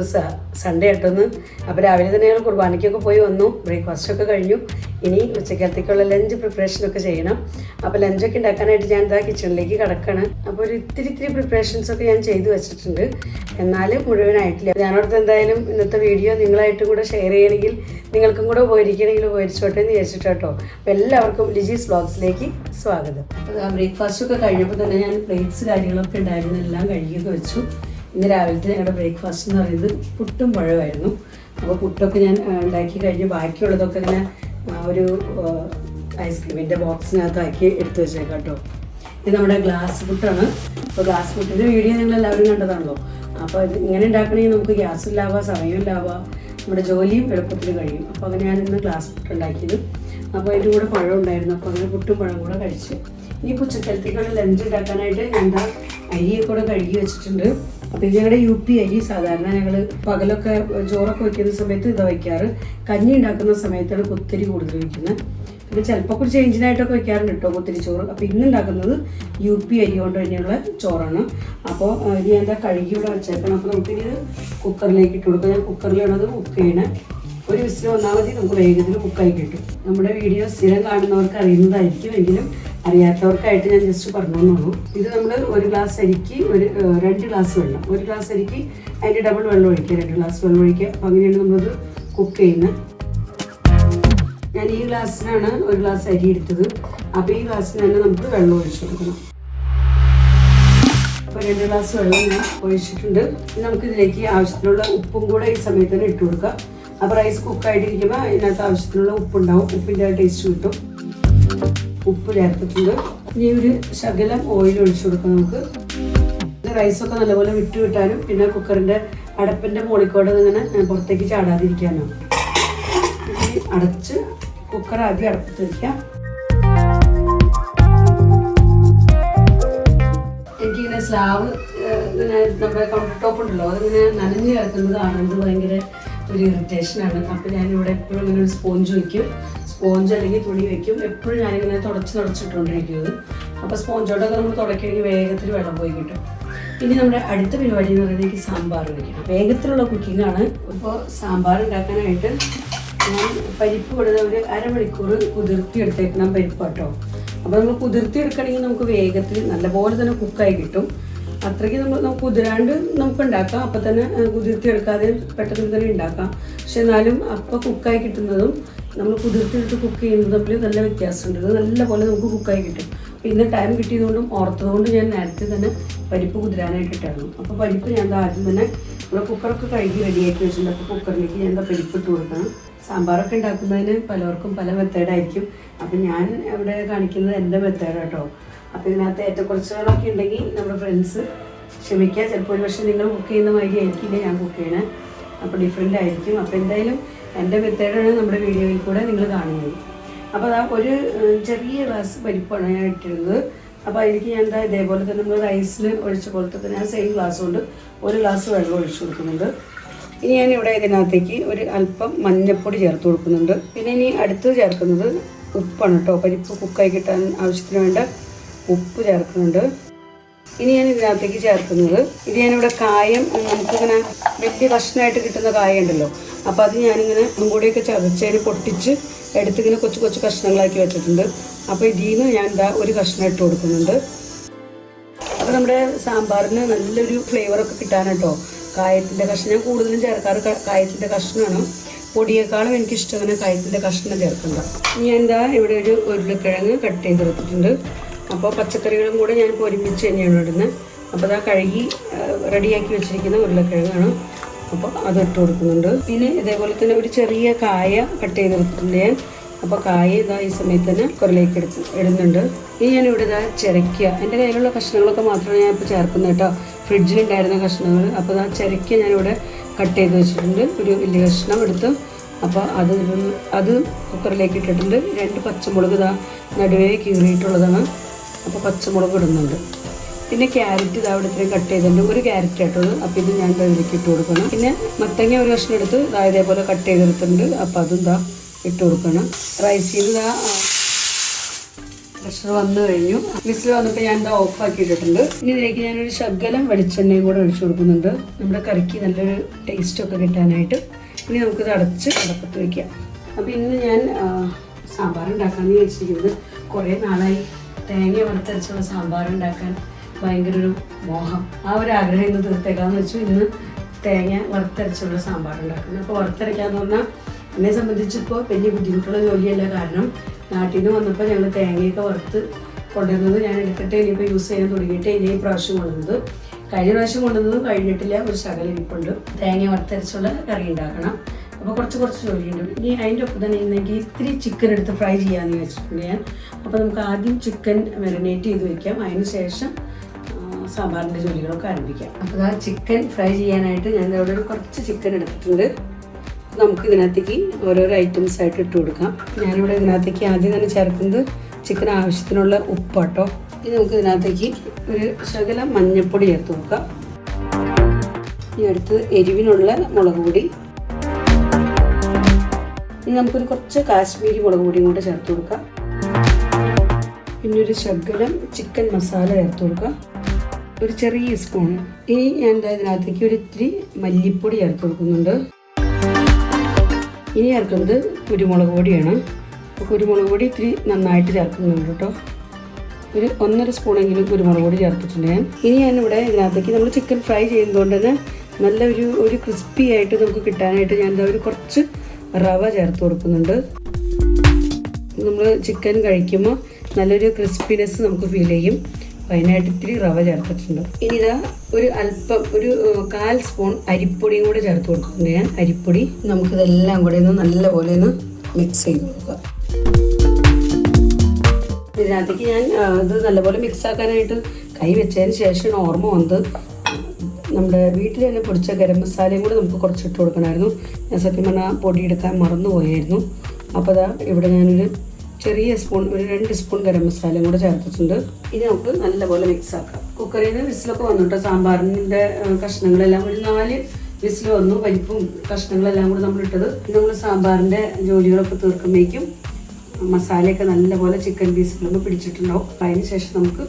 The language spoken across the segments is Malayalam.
ദിവസമാണ് സൺഡേ ആയിട്ടൊന്ന്. അപ്പോൾ രാവിലെ തന്നെ ഞങ്ങൾ കുർബാനയ്ക്കൊക്കെ പോയി വന്നു. ബ്രേക്ക്ഫാസ്റ്റ് ഒക്കെ കഴിഞ്ഞു. ഇനി ഉച്ചക്കാലത്തേക്കുള്ള ലഞ്ച് പ്രിപ്പറേഷനൊക്കെ ചെയ്യണം. അപ്പോൾ ലഞ്ചൊക്കെ ഉണ്ടാക്കാനായിട്ട് ഞാൻ ഇതാ കിച്ചണിലേക്ക് കിടക്കണം. അപ്പോൾ ഒരു ഇത്തിരി ഇത്തിരി പ്രിപ്പറേഷൻസൊക്കെ ഞാൻ ചെയ്തു വെച്ചിട്ടുണ്ട്. എന്നാൽ മുഴുവനായിട്ടില്ല. ഞാനോടത്ത് എന്തായാലും ഇന്നത്തെ വീഡിയോ നിങ്ങളായിട്ട് കൂടെ ഷെയർ ചെയ്യണമെങ്കിൽ നിങ്ങൾക്കും കൂടെ ഉപകരിക്കണമെങ്കിൽ ഉപകരിച്ചോട്ടെ എന്ന് വിചാരിച്ചിട്ട് കേട്ടോ. അപ്പോൾ എല്ലാവർക്കും ലിജീസ് ബ്ലോഗ്സിലേക്ക് സ്വാഗതം. അപ്പോൾ ബ്രേക്ക്ഫാസ്റ്റ് ഒക്കെ കഴിഞ്ഞപ്പോൾ തന്നെ ഞാൻ പ്ലേറ്റ്സ് കാര്യങ്ങളൊക്കെ ഉണ്ടായിരുന്നു. എല്ലാം വെച്ചു. ഇന്ന് രാവിലത്തെ ഞങ്ങളുടെ ബ്രേക്ക്ഫാസ്റ്റ് എന്ന് പറയുന്നത് പുട്ടും പഴമായിരുന്നു അപ്പോൾ പുട്ടൊക്കെ ഞാൻ ഉണ്ടാക്കി കഴിഞ്ഞ് ബാക്കിയുള്ളതൊക്കെ ഇങ്ങനെ ഒരു ഐസ്ക്രീമിന്റെ ബോക്സിനകത്താക്കി എടുത്തു വെച്ചേക്കാം കേട്ടോ. ഇത് നമ്മുടെ ഗ്ലാസ് പുട്ടാണ്. അപ്പോൾ ഗ്ലാസ് പുട്ടിന്റെ വീഡിയോ നിങ്ങൾ എല്ലാവരും കണ്ടതാണല്ലോ. അപ്പോൾ ഇത് ഇങ്ങനെ ഉണ്ടാക്കണമെങ്കിൽ നമുക്ക് ഗ്യാസ് ലാവാം സമയവും ലാവാം നമ്മുടെ ജോലിയും എളുപ്പത്തിൽ കഴിയും. അപ്പോൾ അങ്ങനെ ഞാൻ ഇന്ന് ഗ്ലാസ് പുട്ട് ഉണ്ടാക്കിയത്. അപ്പോൾ അതിന്റെ കൂടെ പഴം ഉണ്ടായിരുന്നു. അപ്പോൾ അങ്ങനെ പുട്ടും പഴം കൂടെ കഴിച്ചു. ഇനി ഉച്ചക്കലത്തേക്കുള്ള ലഞ്ച് ഉണ്ടാക്കാനായിട്ട് ഞാൻ ദാ അരിയൊക്കെ കൂടെ കഴുകി വെച്ചിട്ടുണ്ട്. അപ്പോൾ ഇത് ഞങ്ങളുടെ യു പി അരി. സാധാരണ ഞങ്ങൾ പകലൊക്കെ ചോറൊക്കെ വയ്ക്കുന്ന സമയത്ത് ഇത് വയ്ക്കാറ് കഞ്ഞി ഉണ്ടാക്കുന്ന സമയത്താണ് കുത്തിരി കൂടുതൽ വയ്ക്കുന്നത് പിന്നെ ചിലപ്പോൾ കുറച്ച് ചേഞ്ചിനായിട്ടൊക്കെ വെക്കാറുണ്ട് കേട്ടോ കുത്തിരി ചോറ്. അപ്പോൾ ഇന്ന് ഉണ്ടാക്കുന്നത് യു പി അരി കൊണ്ട് തന്നെയുള്ള ചോറാണ്. അപ്പോൾ ഞാൻ എന്താ കഴുകി ഇവിടെ വെച്ചേക്കണം. അപ്പോൾ നമുക്കിനി ഇത് കുക്കറിലേക്ക് ഇട്ട് കൊടുക്കാം. ഞാൻ കുക്കറിലാണ് അത് കുക്ക് ചെയ്യണേ. ഒരു വിസിൽ വന്നാൽ മതി. നമുക്ക് വേഗത്തിൽ കുക്കായി കിട്ടും. നമ്മുടെ വീഡിയോ സ്ഥിരം കാണുന്നവർക്ക് അറിയുന്നതായിരിക്കും. എങ്കിലും അറിയാത്തവർക്കായിട്ട് ഞാൻ ജസ്റ്റ് പറഞ്ഞു തന്നോളൂ ഇത് നമ്മൾ ഒരു ഗ്ലാസ് അരിക്ക് ഒരു രണ്ട് ഗ്ലാസ് വെള്ളം. ഒരു ഗ്ലാസ് അരിക്ക് അതിന്റെ ഡബിൾ വെള്ളം ഒഴിക്കുക രണ്ട് ഗ്ലാസ് വെള്ളം ഒഴിക്കുക. അപ്പോൾ അങ്ങനെയാണ് നമ്മളത് കുക്ക് ചെയ്യുന്നത് ഞാൻ ഈ ഗ്ലാസ്സിനാണ് ഒരു ഗ്ലാസ് അരി എടുത്തത്. അപ്പോൾ ഈ ഗ്ലാസ്സിന് തന്നെ നമുക്ക് വെള്ളം ഒഴിച്ചു കൊടുക്കണം. അപ്പോൾ രണ്ട് ഗ്ലാസ് വെള്ളം ഞാൻ ഒഴിച്ചിട്ടുണ്ട്. ഇനി നമുക്ക് ഇതിലേക്ക് ആവശ്യത്തിനുള്ള ഉപ്പും കൂടെ ഈ സമയത്ത് തന്നെ ഇട്ട് കൊടുക്കുക അപ്പോൾ റൈസ് കുക്കായിട്ടിരിക്കുമ്പോൾ അതിനകത്ത് ആവശ്യത്തിനുള്ള ഉപ്പുണ്ടാവും. ഉപ്പിന്റെ ടേസ്റ്റ് കിട്ടും. ഉപ്പ് ചേർത്തിട്ടുണ്ട് ഇനി ഒരു ശകലം ഓയിൽ ഒഴിച്ചു കൊടുക്കാം നമുക്ക്. റൈസൊക്കെ നല്ലപോലെ വിട്ട് വിട്ടാലും പിന്നെ കുക്കറിന്റെ അടപ്പിന്റെ മോളിക്കോടെ ഇങ്ങനെ പുറത്തേക്ക് ചാടാതിരിക്കാനോ. അടച്ച് കുക്കർ ആദ്യം അടപ്പത്ത് വയ്ക്കാം എനിക്കിങ്ങനെ സ്ലാവ് ഇങ്ങനെ നമ്മുടെ കൗണ്ടർ ടോപ്പ് ഉണ്ടല്ലോ അതിങ്ങനെ നനഞ്ഞ് കിടക്കുന്നത് കാണുന്നത് ഭയങ്കര ഒരു ഇറിറ്റേഷനാണ് അപ്പോൾ ഞാനിവിടെ എപ്പോഴും ഇങ്ങനെ ഒരു സ്പോഞ്ച് വയ്ക്കും സ്പോഞ്ച് അല്ലെങ്കിൽ തുണി വെക്കും. എപ്പോഴും ഞാനിങ്ങനെ തുടച്ച് തുടച്ചിട്ടുകൊണ്ടിരിക്കുന്നത്. അപ്പോൾ സ്പോഞ്ചോടൊക്കെ നമ്മൾ തുടയ്ക്കണമെങ്കിൽ വേഗത്തിൽ വെള്ളം പോയി കിട്ടും. ഇനി നമ്മുടെ അടുത്ത പരിപാടി എന്ന് പറയുന്നത് എനിക്ക് സാമ്പാർ വയ്ക്കണം വേഗത്തിലുള്ള കുക്കിംഗ് ആണ്. ഇപ്പോൾ സാമ്പാർ ഉണ്ടാക്കാനായിട്ട് ഞാൻ പരിപ്പ് ഇടുന്ന ഒരു അരമണിക്കൂർ കുതിർത്തി എടുത്തേക്കണം പരിപ്പ് കേട്ടോ. അപ്പോൾ നമ്മൾ കുതിർത്തി എടുക്കണമെങ്കിൽ നമുക്ക് വേഗത്തിൽ നല്ലപോലെ തന്നെ കുക്കായി കിട്ടും. അത്രയ്ക്ക് നമ്മൾ നമുക്ക് കുതിരാണ്ട് നമുക്ക് ഉണ്ടാക്കാം. അപ്പം തന്നെ കുതിർത്തി എടുക്കാതെ പെട്ടെന്ന് തന്നെ ഉണ്ടാക്കാം. പക്ഷെ എന്നാലും അപ്പം കുക്കായി കിട്ടുന്നതും നമ്മൾ കുതിർത്തിട്ട് കുക്ക് ചെയ്യുന്നത് തമ്മിൽ നല്ല വ്യത്യാസമുണ്ട്. ഇത് നല്ലപോലെ നമുക്ക് കുക്കായി കിട്ടും. പിന്നെ ടൈം കിട്ടിയതുകൊണ്ടും ഓർത്തതുകൊണ്ട് ഞാൻ നേരത്തെ തന്നെ പരിപ്പ് കുതിരാനായിട്ട് ഇട്ടായിരുന്നു അപ്പോൾ പരിപ്പ് ഞാൻ ആദ്യം തന്നെ നമ്മുടെ കുക്കറൊക്കെ കഴുകി റെഡിയാക്കി വെച്ചിട്ടുണ്ട്. അപ്പോൾ കുക്കറിലേക്ക് ഞാൻ എന്താ പരിപ്പ് ഇട്ട് കൊടുക്കണം. സാമ്പാറൊക്കെ ഉണ്ടാക്കുന്നതിന് പലർക്കും പല മെത്തേഡായിരിക്കും അപ്പം ഞാൻ ഇവിടെ കാണിക്കുന്നത് എന്റെ മെത്തേഡ് കേട്ടോ അപ്പോൾ ഇതിനകത്ത് ഏറ്റക്കുറച്ചുകളൊക്കെ ഉണ്ടെങ്കിൽ നമ്മുടെ ഫ്രണ്ട്സ് ക്ഷമിക്കുക ചിലപ്പോൾ ഒരു പക്ഷേ നിങ്ങൾ കുക്ക് ചെയ്യുന്ന മാതിരി ആയിരിക്കില്ല ഞാൻ കുക്ക് ചെയ്യണേ. അപ്പോൾ ഡിഫറെന്റ് ആയിരിക്കും. അപ്പോൾ എന്തായാലും എന്റെ മെത്തേഡാണ് നമ്മുടെ വീഡിയോയിൽ കൂടെ നിങ്ങൾ കാണുന്നത്. അപ്പോൾ അതാ ഒരു ചെറിയ ഗ്ലാസ് പരിപ്പാണ് ഞാൻ ഇട്ടിരുന്നത്. അപ്പോൾ അതിലേക്ക് ഞാൻ ഇതേപോലെ തന്നെ നമ്മൾ റൈസിൽ ഒഴിച്ച പോലത്തെ തന്നെ ആ സെയിം ഗ്ലാസ് കൊണ്ട് ഒരു ഗ്ലാസ് വെള്ളം ഒഴിച്ചു കൊടുക്കുന്നുണ്ട്. ഇനി ഞാൻ ഇവിടെ ഇതിനകത്തേക്ക് ഒരു അല്പം മഞ്ഞൾപ്പൊടി ചേർത്ത് കൊടുക്കുന്നുണ്ട്. പിന്നെ ഇനി അടുത്ത് ചേർക്കുന്നത് ഉപ്പാണ് കേട്ടോ. പരിപ്പ് കുക്കായി കിട്ടാൻ ആവശ്യത്തിന് വേണ്ട ഉപ്പ് ചേർക്കുന്നുണ്ട്. ഇനി ഞാൻ ഇതിനകത്തേക്ക് ചേർക്കുന്നത്. ഇത് ഞാനിവിടെ കായം നമുക്കിങ്ങനെ വലിയ കഷ്ണമായിട്ട് കിട്ടുന്ന കായ ഉണ്ടല്ലോ അപ്പോൾ അത് ഞാനിങ്ങനെ കൂടിയൊക്കെ ചതച്ചതിന് പൊട്ടിച്ച് എടുത്തിങ്ങനെ കൊച്ചു കൊച്ചു കഷ്ണങ്ങളാക്കി വെച്ചിട്ടുണ്ട്. അപ്പോൾ ഇതിൽ നിന്ന് ഞാൻ എന്താ ഒരു കഷ്ണം ഇട്ട് കൊടുക്കുന്നുണ്ട്. അപ്പോൾ നമ്മുടെ സാമ്പാറിന് നല്ലൊരു ഫ്ലേവറൊക്കെ കിട്ടാനാട്ടോ. കായത്തിന്റെ കഷ്ണം ഞാൻ കൂടുതലും ചേർക്കാറ് കായത്തിന്റെ കഷ്ണമാണ് പൊടിയേക്കാളും എനിക്കിഷ്ടം അങ്ങനെ കായത്തിന്റെ കഷ്ണം ചേർക്കണ്ട. ഞാൻ എന്താ ഇവിടെ ഒരു ഉരുളക്കിഴങ്ങ് കട്ട് ചെയ്തെടുത്തിട്ടുണ്ട്. അപ്പോൾ പച്ചക്കറികളും കൂടെ ഞാൻ ഇപ്പോൾ ഒരുമിച്ച് തന്നെയാണ് ഇടുന്നത് അപ്പോൾ അതാ കഴുകി റെഡിയാക്കി വെച്ചിരിക്കുന്ന ഉരുളക്കിഴങ്ങാണ്. അപ്പോൾ അത് ഇട്ട് കൊടുക്കുന്നുണ്ട്. പിന്നെ ഇതേപോലെ തന്നെ ഒരു ചെറിയ കായ കട്ട് ചെയ്തെടുത്തിട്ടുണ്ട് ഞാൻ. അപ്പോൾ കായ ഇതാ ഈ സമയത്ത് തന്നെ കുരലേക്ക് എടുത്ത് ഇടുന്നുണ്ട്. ഇനി ഞാൻ ഇവിടെ ഇതാ ചിരക്കുക എന്റെ കയ്യിലുള്ള കഷ്ണങ്ങളൊക്കെ മാത്രമേ ഞാൻ ഇപ്പോൾ ചേർക്കുന്നത് കേട്ടോ. ഫ്രിഡ്ജിലുണ്ടായിരുന്ന കഷ്ണങ്ങൾ. അപ്പോൾ ആ ചിരക്കുക ഞാനിവിടെ കട്ട് ചെയ്ത് വെച്ചിട്ടുണ്ട്. ഒരു വലിയ കഷ്ണം എടുത്ത് അപ്പോൾ അത് അത് കുക്കറിലേക്ക് ഇട്ടിട്ടുണ്ട്. രണ്ട് പച്ചമുളക് ഇതാ നടുവേ കീറിയിട്ടുള്ളതാണ്. അപ്പോൾ പച്ചമുളക് ഇടുന്നുണ്ട്. പിന്നെ ക്യാരറ്റ് ഇതാ അവിടെ ഇത്രയും കട്ട് ചെയ്തിട്ടുണ്ട്. ഒരു ക്യാരറ്റ് കേട്ടത് അപ്പോൾ ഇത് ഞാൻ ഇതിലേക്ക് ഇട്ട് കൊടുക്കണം. പിന്നെ മത്തങ്ങ ഒരു കഷ്ണം എടുത്ത് ഇതാ ഇതേപോലെ കട്ട് ചെയ്തെടുത്തിട്ടുണ്ട്. അപ്പോൾ അതും ഇതാ ഇട്ട് കൊടുക്കണം. റൈസിൽ ഇതാ പ്രഷർ വന്നു കഴിഞ്ഞു. വിസിൽ വന്നപ്പോൾ ഞാൻ ഇതാ ഓഫ് ആക്കി ഇട്ടിട്ടുണ്ട്. ഇനി ഇതിലേക്ക് ഞാനൊരു ശകലം വെളിച്ചെണ്ണയും കൂടെ ഒഴിച്ചു കൊടുക്കുന്നുണ്ട്. നമ്മുടെ കറിക്ക് നല്ലൊരു ടേസ്റ്റ് ഒക്കെ കിട്ടാനായിട്ട്. ഇനി നമുക്കിത് അടച്ച് അടപ്പത്ത് വയ്ക്കാം അപ്പോൾ ഇന്ന് ഞാൻ സാമ്പാർ ഉണ്ടാക്കാമെന്ന് വിചാരിച്ചിരിക്കുന്നത്. കുറേ നാളായി തേങ്ങ വറുത്തരച്ചുള്ള സാമ്പാർ ഉണ്ടാക്കാൻ ഭയങ്കര ഒരു മോഹം. ആ ഒരു ആഗ്രഹം ഇന്ന് തീർത്തേക്കാന്ന് വെച്ചു. ഇന്ന് തേങ്ങ വറുത്തരച്ചുള്ള സാമ്പാർ ഉണ്ടാക്കുന്നത് അപ്പോൾ വറുത്തരയ്ക്കാന്ന് പറഞ്ഞാൽ എന്നെ സംബന്ധിച്ചിപ്പോൾ വലിയ ബുദ്ധിമുട്ടുള്ള ജോലിയല്ല. കാരണം നാട്ടിൽ നിന്ന് വന്നപ്പോൾ ഞങ്ങൾ തേങ്ങയൊക്കെ വറുത്ത് കൊണ്ടുവന്നത് ഞാൻ എടുത്തിട്ട് ഇനിയിപ്പോൾ യൂസ് ചെയ്യാൻ തുടങ്ങിയിട്ട് ഇനി പ്രാവശ്യം കൊണ്ടുവന്നത്. കഴിഞ്ഞ പ്രാവശ്യം കൊണ്ടുവന്നതും കഴിഞ്ഞിട്ടില്ല. ഒരു ശകലം ഇരിപ്പുണ്ട്. തേങ്ങ വറുത്തരച്ചുള്ള കറി ഉണ്ടാക്കണം. അപ്പോൾ കുറച്ച് കുറച്ച് ജോലിയുണ്ട് ഇനി അതിന്റെ ഒപ്പം തന്നെ ഇന്നെങ്കിൽ ഇത്തിരി ചിക്കൻ എടുത്ത് ഫ്രൈ ചെയ്യാമെന്ന് വെച്ചിട്ടുണ്ട് ഞാൻ. അപ്പോൾ നമുക്ക് ആദ്യം ചിക്കൻ മെറിനേറ്റ് ചെയ്ത് വെക്കാം. അതിന് ശേഷം സാമ്പാറിന്റെ ജോലികളൊക്കെ ആരംഭിക്കാം. അപ്പോൾ ആ ചിക്കൻ ഫ്രൈ ചെയ്യാനായിട്ട് ഞാൻ അവിടെ കുറച്ച് ചിക്കൻ എടുത്തിട്ടുണ്ട്. നമുക്ക് ഇതിനകത്തേക്ക് ഓരോരോ ഐറ്റംസ് ആയിട്ട് ഇട്ട് കൊടുക്കാം. ഞാനിവിടെ ഇതിനകത്തേക്ക് ആദ്യം തന്നെ ചേർക്കുന്നത് ചിക്കൻ ആവശ്യത്തിനുള്ള ഉപ്പാട്ടോ. ഇനി നമുക്ക് ഇതിനകത്തേക്ക് ഒരു ശകലം മഞ്ഞൾപ്പൊടി ചേർത്ത് കൊടുക്കാം. ഇനി അടുത്ത് എരിവിനുള്ള മുളക് പൊടി. ഇനി നമുക്കൊരു കുറച്ച് കാശ്മീരി മുളക് പൊടിയും കൂടെ ചേർത്ത് കൊടുക്കാം. പിന്നെ ഒരു ശകലം ചിക്കൻ മസാല ചേർത്ത് കൊടുക്കാം. ഒരു ചെറിയ സ്പൂൺ. ഇനി ഞാൻ എന്താ ഇതിനകത്തേക്ക് ഒരു ഇത്തിരി മല്ലിപ്പൊടി ചേർത്ത് കൊടുക്കുന്നുണ്ട്. ഇനി ചേർക്കുന്നത് കുരുമുളക് പൊടിയാണ്. കുരുമുളക് പൊടി ഇത്തിരി നന്നായിട്ട് ചേർക്കുന്നുണ്ട് കേട്ടോ. ഒരു ഒന്നര സ്പൂണെങ്കിലും കുരുമുളക് പൊടി ചേർത്തിട്ടുണ്ട് ഞാൻ. ഇനി ഞാനിവിടെ ഇതിനകത്തേക്ക് നമ്മൾ ചിക്കൻ ഫ്രൈ ചെയ്യുന്നതുകൊണ്ട് തന്നെ നല്ലൊരു ഒരു ക്രിസ്പി ആയിട്ട് നമുക്ക് കിട്ടാനായിട്ട് ഞാൻ ഒരു കുറച്ച് റവ ചേർത്ത് കൊടുക്കുന്നുണ്ട്. നമ്മൾ ചിക്കൻ കഴിക്കുമ്പോൾ നല്ലൊരു ക്രിസ്പിനെസ് നമുക്ക് ഫീൽ ചെയ്യും. അതിനായിട്ട് ഇത്തിരി റവ ചേർത്തിട്ടുണ്ട്. ഇനി ഇതാ ഒരു അല്പം ഒരു കാൽ സ്പൂൺ അരിപ്പൊടിയും കൂടെ ചേർത്ത് കൊടുക്കുന്നുണ്ട് ഞാൻ. അരിപ്പൊടി നമുക്കിതെല്ലാം കൂടെ ഒന്ന് നല്ലപോലെ ഒന്ന് മിക്സ് ചെയ്ത് കൊടുക്കുക ഇതിനകത്തേക്ക് ഞാൻ ഇത് നല്ലപോലെ മിക്സ് ആക്കാനായിട്ട് കൈ വെച്ചതിന് ശേഷം ഓർമ്മ വന്നത്. നമ്മുടെ വീട്ടിൽ തന്നെ പൊടിച്ച ഗരം മസാലയും കൂടെ നമുക്ക് കുറച്ച് ഇട്ട് കൊടുക്കണമായിരുന്നു. ഞാൻ സത്യം പറഞ്ഞാൽ പൊടി എടുക്കാൻ മറന്നു പോയായിരുന്നു അപ്പോൾ അതാ ഇവിടെ ഞാനൊരു ചെറിയ സ്പൂൺ ഒരു രണ്ട് സ്പൂൺ ഗരം മസാലയും കൂടെ ചേർത്തിട്ടുണ്ട്. ഇനി നമുക്ക് നല്ലപോലെ മിക്സ് ആക്കാം. കുക്കറിൽ നിന്ന് വിസിലൊക്കെ വന്നിട്ട് സാമ്പാറിന്റെ കഷ്ണങ്ങളെല്ലാം ഒരു നാല് വിസിൽ വന്നു. പരിപ്പും കഷ്ണങ്ങളെല്ലാം കൂടെ നമ്മൾ ഇട്ടത് നമ്മൾ സാമ്പാറിന്റെ ജോലികളൊക്കെ തീർക്കുമ്പോഴേക്കും മസാലയൊക്കെ നല്ലപോലെ ചിക്കൻ പീസുകളൊക്കെ പിടിച്ചിട്ടുണ്ടാവും. അതിന് ശേഷം നമുക്ക്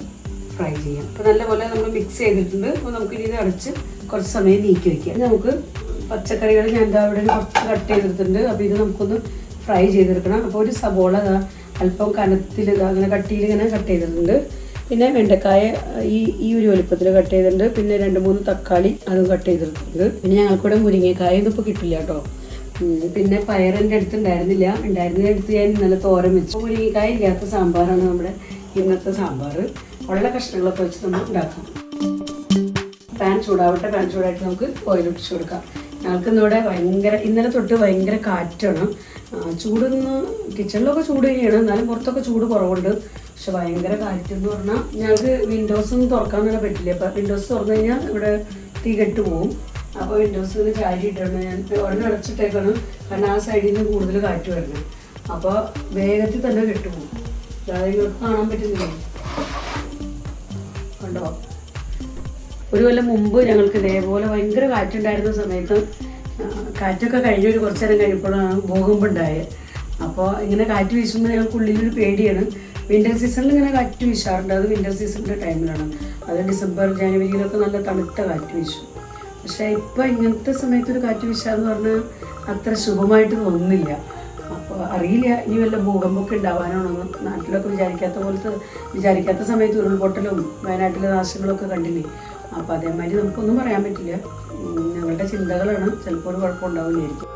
ഫ്രൈ ചെയ്യാം. അപ്പോൾ നല്ലപോലെ നമ്മൾ മിക്സ് ചെയ്തിട്ടുണ്ട്. അപ്പോൾ നമുക്ക് ഇനി ഇത് അടച്ച് കുറച്ച് സമയം നീക്കി വയ്ക്കാം നമുക്ക് പച്ചക്കറികൾ ഞാൻ എന്താ അവിടെ കുറച്ച് കട്ട് ചെയ്തെടുത്തിട്ടുണ്ട് അപ്പോൾ ഇത് നമുക്കൊന്ന് ഫ്രൈ ചെയ്തെടുക്കണം. അപ്പോൾ ഒരു സബോള അല്പം കനത്തിൽ അങ്ങനെ കട്ടിയിൽ ഇങ്ങനെ കട്ട് ചെയ്തിട്ടുണ്ട്. പിന്നെ വെണ്ടക്കായ ഈ ഈ ഒരു വലുപ്പത്തിൽ കട്ട് ചെയ്തിട്ടുണ്ട്. പിന്നെ രണ്ട് മൂന്ന് തക്കാളി അതും കട്ട് ചെയ്തിട്ടുണ്ട്. പിന്നെ ഞങ്ങൾക്കിവിടെ മുരിങ്ങക്കായ ഇതിപ്പോൾ കിട്ടില്ല കേട്ടോ. പിന്നെ പയർ പയറിന്റെ അടുത്ത് ഉണ്ടായിരുന്നില്ല. ഉണ്ടായിരുന്നതിന്റെ അടുത്ത് ഞാൻ ഇന്നലെ തോരൻ വെച്ചു. മുരിങ്ങക്കായ ഇല്ലാത്ത സാമ്പാറാണ് നമ്മുടെ ഇന്നത്തെ സാമ്പാർ ഉള്ള കഷ്ണങ്ങളൊക്കെ വെച്ച് നമ്മൾ ഉണ്ടാക്കാം. പാൻ ചൂടാവട്ടെ പാൻ ചൂടായിട്ട് നമുക്ക് ഓയിൽ ഒഴിച്ച് കൊടുക്കാം. ഞങ്ങൾക്ക് ഇന്നിവിടെ ഭയങ്കര ഇന്നലെ തൊട്ട് ഭയങ്കര കാറ്റാണ്. ചൂടൊന്ന് കിച്ചണിലൊക്കെ ചൂട് തന്നെയാണ്. എന്നാലും പുറത്തൊക്കെ ചൂട് കുറവുണ്ട്. പക്ഷെ ഭയങ്കര കാറ്റ് എന്ന് പറഞ്ഞാൽ ഞങ്ങൾക്ക് വിൻഡോസ് ഒന്നും തുറക്കാൻ തന്നെ പറ്റില്ല. അപ്പം വിൻഡോസ് തുറന്നു കഴിഞ്ഞാൽ ഇവിടെ തീ കെട്ട് പോകും അപ്പോൾ വിൻഡോസിൽ ചാരി ഇട്ടാണ് ഞാൻ ഉടനെ അടച്ചിട്ടേക്കാണ്. കാരണം ആ സൈഡിൽ നിന്ന് കൂടുതൽ കാറ്റ് വരണം. അപ്പോൾ വേഗത്തിൽ തന്നെ കെട്ടുപോകും അതായത് നിങ്ങൾക്ക് കാണാൻ പറ്റുന്നില്ല? കണ്ടോ ഒരു കൊല്ലം മുമ്പ് ഞങ്ങൾക്ക് ഇതേപോലെ ഭയങ്കര കാറ്റുണ്ടായിരുന്ന സമയത്ത് കാറ്റൊക്കെ കഴിഞ്ഞൊരു കുറച്ച് നേരം കഴിഞ്ഞപ്പോഴാണ് ഭൂകമ്പം ഉണ്ടായത് അപ്പോൾ ഇങ്ങനെ കാറ്റ് വീശുമ്പോൾ ഞങ്ങൾക്ക് ഉള്ളിലൊരു പേടിയാണ്. വിന്റർ സീസണിൽ ഇങ്ങനെ കാറ്റ് വീശാറുണ്ട്. അത് വിന്റർ സീസണിന്റെ ടൈമിലാണ് അത് ഡിസംബർ ജനുവരിയിലൊക്കെ നല്ല തണുത്ത കാറ്റ് വീശും. പക്ഷേ ഇപ്പോൾ ഇങ്ങനത്തെ സമയത്തൊരു കാറ്റ് വീശാന്ന് പറഞ്ഞാൽ അത്ര ശുഭമായിട്ട് തോന്നുന്നില്ല. അറിയില്ല. ഇനി വല്ല ഭൂകമ്പമൊക്കെ ഉണ്ടാവാനാണോ നാട്ടിലൊക്കെ വിചാരിക്കാത്ത പോലത്തെ വിചാരിക്കാത്ത സമയത്ത് ഉരുൾപൊട്ടലും വയനാട്ടിലെ നാശങ്ങളൊക്കെ കണ്ടില്ലേ? അപ്പോൾ അതേമാതിരി നമുക്കൊന്നും പറയാൻ പറ്റില്ല. ഞങ്ങളുടെ ചിന്തകളാണ്. ചിലപ്പോൾ ഒരു കുഴപ്പമുണ്ടാവില്ലായിരിക്കും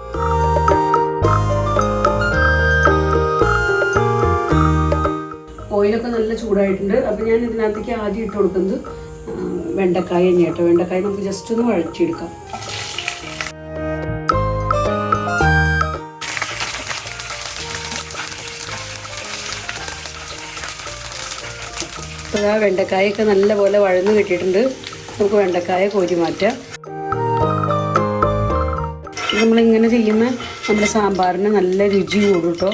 ഓയിലൊക്കെ നല്ല ചൂടായിട്ടുണ്ട്. അപ്പോൾ ഞാൻ ഇതിനകത്തേക്ക് ആദ്യം ഇട്ട് കൊടുക്കുന്നത് വെണ്ടക്കായ തന്നെയാട്ടോ. വെണ്ടക്കായ നമുക്ക് ജസ്റ്റ് ഒന്ന് വഴറ്റിയെടുക്കാം. അപ്പോൾ ആ വെണ്ടക്കായൊക്കെ നല്ലപോലെ വഴന്ന് കിട്ടിയിട്ടുണ്ട്. നമുക്ക് വെണ്ടക്കായ കോരി മാറ്റാം. നമ്മളിങ്ങനെ ചെയ്യുന്ന നമ്മുടെ സാമ്പാറിന് നല്ല രുചി കൂടും കേട്ടോ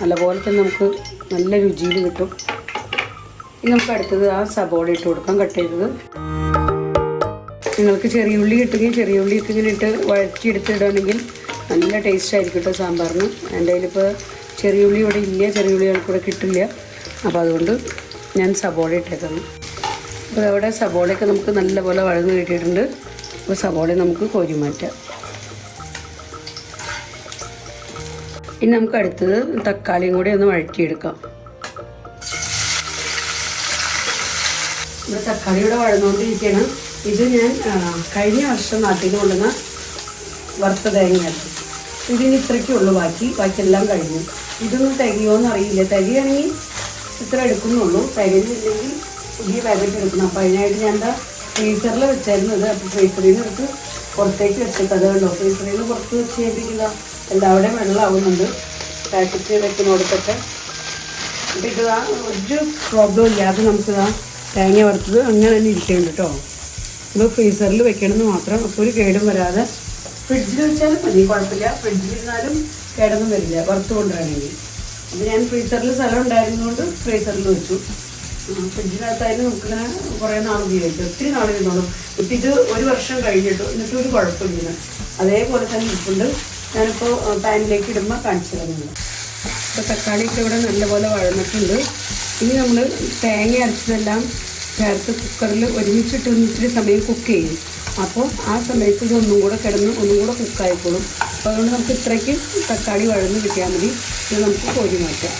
നല്ലപോലെ തന്നെ നമുക്ക് നല്ല രുചിയിൽ കിട്ടും. ഇനി നമുക്ക് അടുത്തത് ആ സബോള ഇട്ട് കൊടുക്കാം കട്ട് ചെയ്തത്. നിങ്ങൾക്ക് ചെറിയ ഉള്ളി കിട്ടുമെങ്കിൽ ചെറിയ ഉള്ളി ഒക്കെ ഇങ്ങനെ ഇട്ട് വഴറ്റിയെടുത്തിടുകയാണെങ്കിൽ നല്ല ടേസ്റ്റ് ആയിരിക്കും കേട്ടോ സാമ്പാറിന്. എന്റെ കയ്യിലിപ്പോൾ ചെറിയ ഉള്ളി ഇവിടെ ഇല്ല ചെറിയ ഉള്ളി ഇവിടെ കിട്ടില്ല. അപ്പോൾ അതുകൊണ്ട് ഞാൻ സബോള ഇട്ടേക്കുന്നു. അപ്പോൾ അവിടെ സബോളയൊക്കെ നമുക്ക് നല്ലപോലെ വഴന്ന് കിട്ടിയിട്ടുണ്ട്. അപ്പോൾ സബോള നമുക്ക് കോരി മാറ്റാം. ഇനി നമുക്ക് അടുത്തത് തക്കാളിയും കൂടി ഒന്ന് വഴറ്റിയെടുക്കാം. ഇവിടെ തക്കാളി ഇവിടെ വഴന്നുകൊണ്ടിരിക്കുകയാണ്. ഇത് ഞാൻ കഴിഞ്ഞ വർഷം നാട്ടിൽ കൊള്ളുന്ന വറുത്ത തേങ്ങയായിരുന്നു. ഇതിന് ഇത്രയ്ക്കേ ഉള്ളൂ ബാക്കി. ബാക്കിയെല്ലാം കഴിഞ്ഞു. ഇതൊന്നും തികയോന്ന് അറിയില്ല തികയാണെങ്കിൽ ഇത്ര എടുക്കുന്നുള്ളൂ. തികഞ്ഞില്ലെങ്കിൽ പുതിയ പാക്കറ്റ് എടുക്കണം. അപ്പോൾ അതിനായിട്ട് ഞാൻ എന്താ ഫ്രീസറിൽ വെച്ചായിരുന്നു ഇത്. അപ്പോൾ ഫ്രീസറിൽ നിന്ന് എടുത്ത് പുറത്തേക്ക് വെച്ചിട്ട് അത് കണ്ടോ? ഫ്രീസറിൽ നിന്ന് പുറത്ത് വെച്ച് ചെയ്യിപ്പിക്കുക എന്താ അവിടെ വെള്ളമാവുന്നുണ്ട് പാക്കറ്റ് വെക്കുന്നിടത്തൊക്കെ അപ്പോൾ ഇത് ഒരു പ്രോബ്ലം ഇല്ലാതെ നമുക്കിതാ തേങ്ങ വറുത്തത് അങ്ങനെ തന്നെ ഇരിക്കുന്നുണ്ട് കേട്ടോ നമ്മൾ ഫ്രീസറിൽ വെക്കണമെന്ന് മാത്രം അപ്പോൾ ഒരു കേടും വരാതെ ഫ്രിഡ്ജിൽ വെച്ചാലും മതി. കുഴപ്പമില്ല. ഫ്രിഡ്ജിൽ ഇരുന്നാലും കേടൊന്നും വരില്ല. വറുത്ത് കൊണ്ടുവരണമെങ്കിൽ അപ്പോൾ ഞാൻ ഫ്രീസറിൽ സ്ഥലം ഉണ്ടായിരുന്നതുകൊണ്ട് ഫ്രീസറിൽ വെച്ചു. ഫ്രിഡ്ജിനകത്തായാലും നമുക്കിങ്ങനെ കുറേ നാൾ ഉപയോഗിക്കാം ഒത്തിരി നാൾ ഇരുന്നോളും. ഇപ്പം ഇത് ഒരു വർഷം കഴിഞ്ഞിട്ടു എന്നിട്ട് ഒരു കുഴപ്പമില്ല. അതേപോലെ തന്നെ ഇരിപ്പുണ്ട്. ഞാനിപ്പോൾ പാനിലേക്ക് ഇടുമ്പോൾ കാണിച്ചു തരുന്നുണ്ട് അപ്പോൾ തക്കാളിയൊക്കെ ഇവിടെ നല്ലപോലെ വഴന്നിട്ടുണ്ട്. ഇനി നമ്മൾ തേങ്ങ അരച്ചതെല്ലാം ചേർത്ത് കുക്കറിൽ ഒരുമിച്ചിട്ട് ഇത്തിരി സമയം കുക്ക് ചെയ്യും. അപ്പോൾ ആ സമയത്ത് ഇതൊന്നും കൂടെ കിടന്ന് ഒന്നും കൂടെ കുക്കായിക്കോളും. അപ്പോൾ അതുകൊണ്ട് നമുക്ക് ഇത്രയ്ക്ക് തക്കാളി വഴന്ന് കിട്ടിയാൽ മതി. ഇത് നമുക്ക് കോരി മാറ്റാം.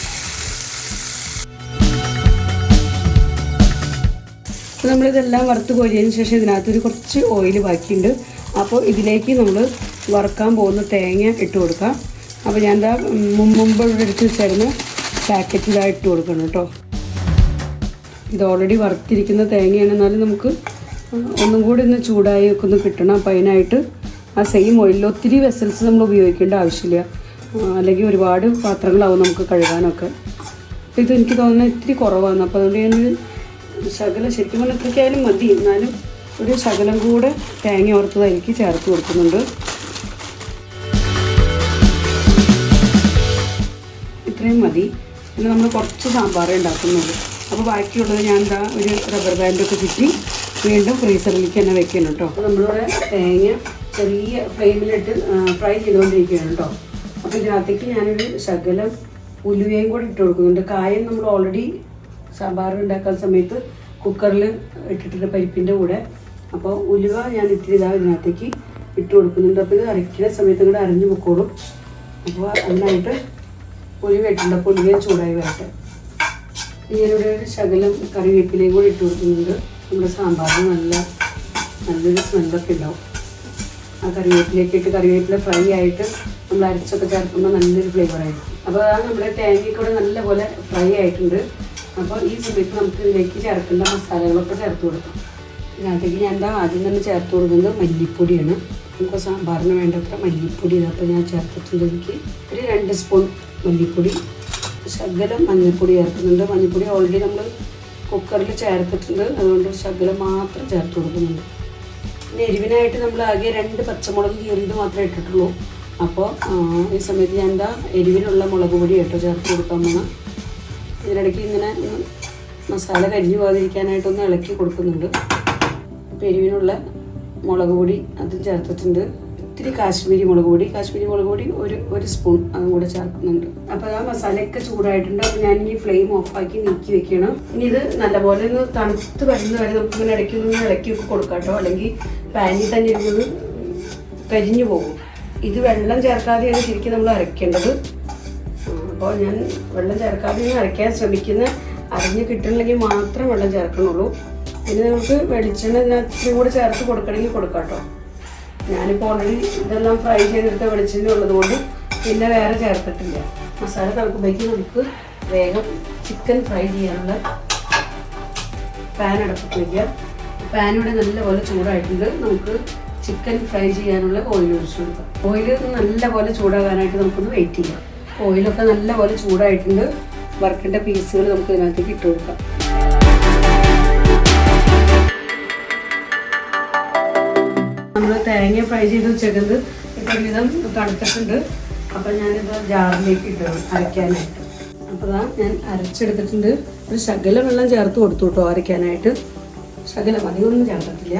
അപ്പോൾ നമ്മളിതെല്ലാം വറുത്ത് കോരിയതിന് ശേഷം ഇതിനകത്തൊരു കുറച്ച് ഓയിൽ ബാക്കിയുണ്ട്. അപ്പോൾ ഇതിലേക്ക് നമ്മൾ വറുക്കാൻ പോകുന്ന തേങ്ങ ഇട്ട് കൊടുക്കാം. അപ്പോൾ ഞാൻ എന്താ മുമ്പ് എടുത്ത് വെച്ചായിരുന്ന പാക്കറ്റിലായിട്ട് കൊടുക്കണം കേട്ടോ. ഇത് ഓൾറെഡി വറുത്തിരിക്കുന്ന തേങ്ങയാണ്. എന്നാലും നമുക്ക് ഒന്നും കൂടി ഒന്ന് ചൂടായി ഒക്കെ ഒന്ന് കിട്ടണം. അപ്പോൾ അതിനായിട്ട് ആ സെയിം ഓയിലിൽ ഒത്തിരി വെസൽസ് നമ്മൾ ഉപയോഗിക്കേണ്ട ആവശ്യമില്ല. അല്ലെങ്കിൽ ഒരുപാട് പാത്രങ്ങളാവും നമുക്ക് കഴുകാനൊക്കെ. അപ്പോൾ ഇത് എനിക്ക് തോന്നുന്നത് ഇത്തിരി കുറവാണ്. അപ്പോൾ അതുകൊണ്ട് ഞാനൊരു ശകലം ശരിക്കും പറഞ്ഞാൽ മതി. എന്നാലും ഒരു ശകലം കൂടെ തേങ്ങ ഓർത്തത് എനിക്ക് ചേർത്ത് കൊടുക്കുന്നുണ്ട്. ഇത്രയും മതി. പിന്നെ നമ്മൾ കുറച്ച് സാമ്പാറേ ഉണ്ടാക്കുന്നുള്ളൂ. അപ്പോൾ ബാക്കിയുള്ളത് ഞാൻ എന്താ ഒരു റബ്ബർ ബാൻഡൊക്കെ ചുറ്റി വീണ്ടും ഫ്രീസറിലേക്ക് തന്നെ വെക്കണം കേട്ടോ നമ്മളിവിടെ തേങ്ങ ചെറിയ ഫ്ലെയിമിലിട്ട് ഫ്രൈ ചെയ്തുകൊണ്ടിരിക്കുകയാണ് കേട്ടോ അപ്പോൾ ഇതിനകത്തേക്ക് ഞാനൊരു ശകലം ഉലുവയും കൂടി ഇട്ട് കൊടുക്കുന്നുണ്ട് കായം നമ്മൾ ഓൾറെഡി സാമ്പാർ ഉണ്ടാക്കാൻ സമയത്ത് കുക്കറിൽ ഇട്ടിട്ടുണ്ട് പരിപ്പിന്റെ കൂടെ. അപ്പോൾ ഉലുവ ഞാൻ ഇത്തിരി ഇതാ ഇതിനകത്തേക്ക് ഇട്ട് കൊടുക്കുന്നുണ്ട്. അപ്പോൾ ഇത് അരയ്ക്കുന്ന സമയത്ത് കൂടെ അരഞ്ഞു പൊക്കോളും. അപ്പോൾ അതിനായിട്ട് ഉലുവ ഇട്ടുണ്ട് അപ്പോൾ ഉലുവയും ചൂടായി വരട്ടെ. ഇങ്ങനെ ഒരു ശകലം കറിവേപ്പിലയും കൂടി ഇട്ട് കൊടുക്കുന്നുണ്ട്. നമ്മുടെ സാമ്പാറിന് നല്ല നല്ലൊരു സ്മെല്ലൊക്കെ ഉണ്ടാവും. ആ കറിവേപ്പിലേക്ക് ഇട്ട് കറിവേപ്പില ഫ്രൈ ആയിട്ട് നമ്മൾ അരച്ചൊക്കെ ചേർക്കുമ്പോൾ നല്ലൊരു ഫ്ലേവർ ആയിരിക്കും. അപ്പോൾ ആ നമ്മുടെ ടാങ്കിൽ കൂടെ നല്ലപോലെ ഫ്രൈ ആയിട്ടുണ്ട്. അപ്പോൾ ഈ സമയത്ത് നമുക്ക് ഇതിലേക്ക് ചേർക്കേണ്ട മസാലകളൊക്കെ ചേർത്ത് കൊടുക്കാം. ഇതിനകത്തേക്ക് ഞാൻ എന്താ ആദ്യം തന്നെ ചേർത്ത് കൊടുക്കുന്നത് മല്ലിപ്പൊടിയാണ്. നമുക്ക് സാമ്പാറിന് വേണ്ടത്ര മല്ലിപ്പൊടി അപ്പോൾ ഞാൻ ചേർത്തിട്ടുണ്ട് എനിക്ക് ഒരു രണ്ട് സ്പൂൺ മല്ലിപ്പൊടി ശകലം മഞ്ഞൾപ്പൊടി ചേർക്കുന്നുണ്ട്. മഞ്ഞൾപ്പൊടി ഓൾറെഡി നമ്മൾ കുക്കറിൽ ചേർത്തിട്ടുണ്ട്. അതുകൊണ്ട് ശകലം മാത്രം ചേർത്ത് കൊടുക്കുന്നുണ്ട്. പിന്നെ എരിവിനായിട്ട് നമ്മൾ ആകെ രണ്ട് പച്ചമുളക് കീറിയത് മാത്രമേ ഇട്ടിട്ടുള്ളൂ. അപ്പോൾ ഈ സമയത്ത് ഞാൻ എന്താ എരിവിനുള്ള മുളക് പൊടി കേട്ടോ ചേർത്ത് കൊടുക്കാൻ പോകണം ഇതിനിടയ്ക്ക് ഇങ്ങനെ മസാല കരിഞ്ഞു പോകാതിരിക്കാനായിട്ടൊന്ന് ഇളക്കി കൊടുക്കുന്നുണ്ട്. അപ്പോൾ എരിവിനുള്ള മുളക് പൊടി അതും ചേർത്തിട്ടുണ്ട്. ഇത്തിരി കാശ്മീരി മുളക് പൊടി കാശ്മീരി മുളക് പൊടി ഒരു ഒരു സ്പൂൺ അതും കൂടെ ചേർക്കുന്നുണ്ട്. അപ്പോൾ ആ മസാലയൊക്കെ ചൂടായിട്ടുണ്ട്. അപ്പോൾ ഞാൻ ഈ ഫ്ലെയിം ഓഫാക്കി നീക്കി വെക്കണം. ഇനി ഇത് നല്ലപോലെ ഒന്ന് തണുത്ത് വരുന്ന വരെ നമുക്ക് ഇങ്ങനെ ഇടയ്ക്ക് ഒന്ന് ഇളക്കി ഒക്കെ കൊടുക്കാം കേട്ടോ. അല്ലെങ്കിൽ പാനിൽ തന്നെ ഇരുന്നത് കരിഞ്ഞു പോകും. ഇത് വെള്ളം ചേർക്കാതെയാണ് ശരിക്കും നമ്മൾ അരയ്ക്കേണ്ടത്. അപ്പോൾ ഞാൻ വെള്ളം ചേർക്കാതെ ഇങ്ങനെ അരയ്ക്കാൻ ശ്രമിക്കുന്ന അരിഞ്ഞ് കിട്ടണമെങ്കിൽ മാത്രം വെള്ളം ചേർക്കണുള്ളൂ പിന്നെ നമുക്ക് വെളിച്ചെണ്ണ ഇതിനകത്ത് കൂടെ ചേർത്ത് കൊടുക്കണമെങ്കിൽ കൊടുക്കാം കേട്ടോ. ഞാനിപ്പോൾ ഓൾറെഡി ഇതെല്ലാം ഫ്രൈ ചെയ്തെടുത്ത വെളിച്ചെണ്ണ ഉള്ളതുകൊണ്ട് പിന്നെ വേറെ ചേർത്തിട്ടില്ല. മസാല തണുക്കുമ്പോഴേക്ക് നമുക്ക് വേഗം ചിക്കൻ ഫ്രൈ ചെയ്യാനുള്ള പാൻ അടപ്പിട്ട് പാനിവിടെ നല്ലപോലെ ചൂടായിട്ടുണ്ട്. നമുക്ക് ചിക്കൻ ഫ്രൈ ചെയ്യാനുള്ള ഓയിൽ ഒഴിച്ചു കൊടുക്കാം. ഓയിൽ നല്ലപോലെ ചൂടാകാനായിട്ട് നമുക്കൊന്ന് വെയിറ്റ് ചെയ്യാം. ഓയിലൊക്കെ നല്ലപോലെ ചൂടായിട്ടുണ്ട്. വറുക്കേണ്ട പീസുകൾ നമുക്ക് ഇതിനകത്തേക്ക് ഇട്ട് കൊടുക്കാം. തേങ്ങ ഫ്രൈ ചെയ്ത് വെച്ചേക്കുന്നത് ഇപ്പം ഒരുവിധം തണുത്തിട്ടുണ്ട്. അപ്പം ഞാനിത് ജാറിലേക്ക് ഇട്ടു അരയ്ക്കാനായിട്ട്. അപ്പോൾ ഞാൻ അരച്ചെടുത്തിട്ടുണ്ട്. ഒരു ശകല വെള്ളം ചേർത്ത് കൊടുത്തു കേട്ടോ അരയ്ക്കാനായിട്ട്. ശകലം അധികമൊന്നും ചേർത്തിട്ടില്ല.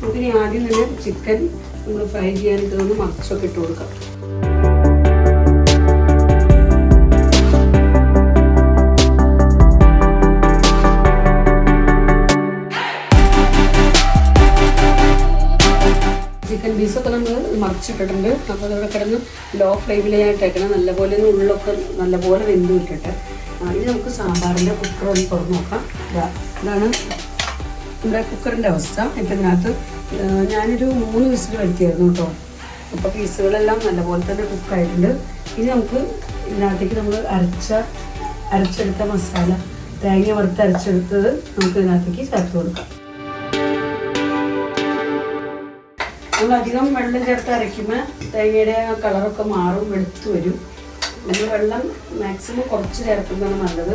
നമുക്കിനി ആദ്യം തന്നെ ചിക്കൻ നമ്മൾ ഫ്രൈ ചെയ്യാനായിട്ട് ഒന്ന് മറച്ചൊക്കെ ഇട്ട് കൊടുക്കാം. അടച്ചിട്ടിട്ടുണ്ട് അപ്പോൾ അതവിടെ കിടന്ന് ലോ ഫ്ലെയിമിൽ ഞാൻ ഇട്ടേക്കണം. നല്ലപോലെ ഉള്ളൊക്കെ നല്ലപോലെ വെന്ത് വിട്ടിട്ട് ഇനി നമുക്ക് സാമ്പാറിന്റെ കുക്കർ ഒന്ന് തുറന്ന് നോക്കാം. ഇതാ ഇതാണ് നമ്മുടെ കുക്കറിന്റെ അവസ്ഥ. ഇപ്പം ഇതിനകത്ത് ഞാനൊരു മൂന്ന് വിസിൽ വരുത്തിയായിരുന്നു കേട്ടോ. അപ്പോൾ പീസുകളെല്ലാം നല്ലപോലെ തന്നെ കുക്കായിട്ടുണ്ട് ഇനി നമുക്ക് ഇതിനകത്തേക്ക് നമ്മൾ അരച്ച അരച്ചെടുത്ത മസാല തേങ്ങ വറുത്ത് അരച്ചെടുത്തത് നമുക്ക് ഇതിനകത്തേക്ക് ചേർത്ത് കൊടുക്കാം. നമ്മൾ അധികം വെള്ളം ചേർത്ത് അരയ്ക്കുമ്പോൾ തേങ്ങയുടെ കളറൊക്കെ മാറും വെളുത്ത് വരും. നമ്മൾ വെള്ളം മാക്സിമം കുറച്ച് ചേർക്കുന്നതാണ് നല്ലത്.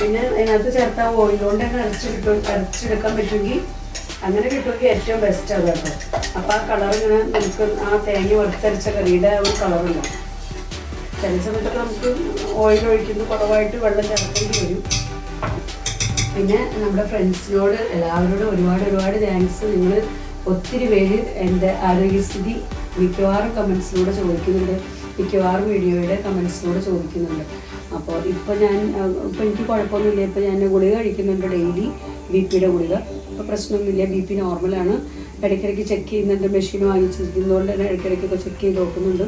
പിന്നെ അതിനകത്ത് ചേർത്ത ഓയിൽ കൊണ്ട് തന്നെ അരച്ചെടുക്കും അരച്ചെടുക്കാൻ പറ്റുമെങ്കിൽ അങ്ങനെ കിട്ടുമെങ്കിൽ ഏറ്റവും ബെസ്റ്റ് അത് കേട്ടോ. അപ്പോൾ ആ കളർ ഇങ്ങനെ നമുക്ക് ആ തേങ്ങ വറുത്തരച്ച കറിയുടെ ഒരു കളറുണ്ട് ചില സമയത്തൊക്കെ നമുക്ക് ഓയിൽ ഒഴിക്കുന്നത് കുറവായിട്ട് വെള്ളം ചേർക്കേണ്ടി വരും. പിന്നെ നമ്മുടെ ഫ്രണ്ട്സിനോട് എല്ലാവരോടും ഒരുപാട് ഒരുപാട് താങ്ക്സ് നിങ്ങൾ ഒത്തിരി പേര് എന്റെ ആരോഗ്യസ്ഥിതി മിക്കവാറും കമൻസിലൂടെ ചോദിക്കുന്നുണ്ട്. മിക്കവാറും വീഡിയോയുടെ കമൻസിലൂടെ ചോദിക്കുന്നുണ്ട്. അപ്പോൾ ഇപ്പോൾ ഞാൻ ഇപ്പോൾ എനിക്ക് കുഴപ്പമൊന്നുമില്ല. ഇപ്പോൾ ഞാൻ ഗുളിക കഴിക്കുന്നുണ്ട് ഡെയിലി ബി പിയുടെ ഗുളിക. ഇപ്പോൾ പ്രശ്നമൊന്നുമില്ല. ബി പി നോർമലാണ്. ഇടയ്ക്കിടയ്ക്ക് ചെക്ക് ചെയ്യുന്നുണ്ട്. മെഷീൻ വാങ്ങിച്ചിരിക്കുന്നതുകൊണ്ട് തന്നെ ഇടയ്ക്കിടയ്ക്കൊക്കെ ചെക്ക് ചെയ്ത് നോക്കുന്നുണ്ട്.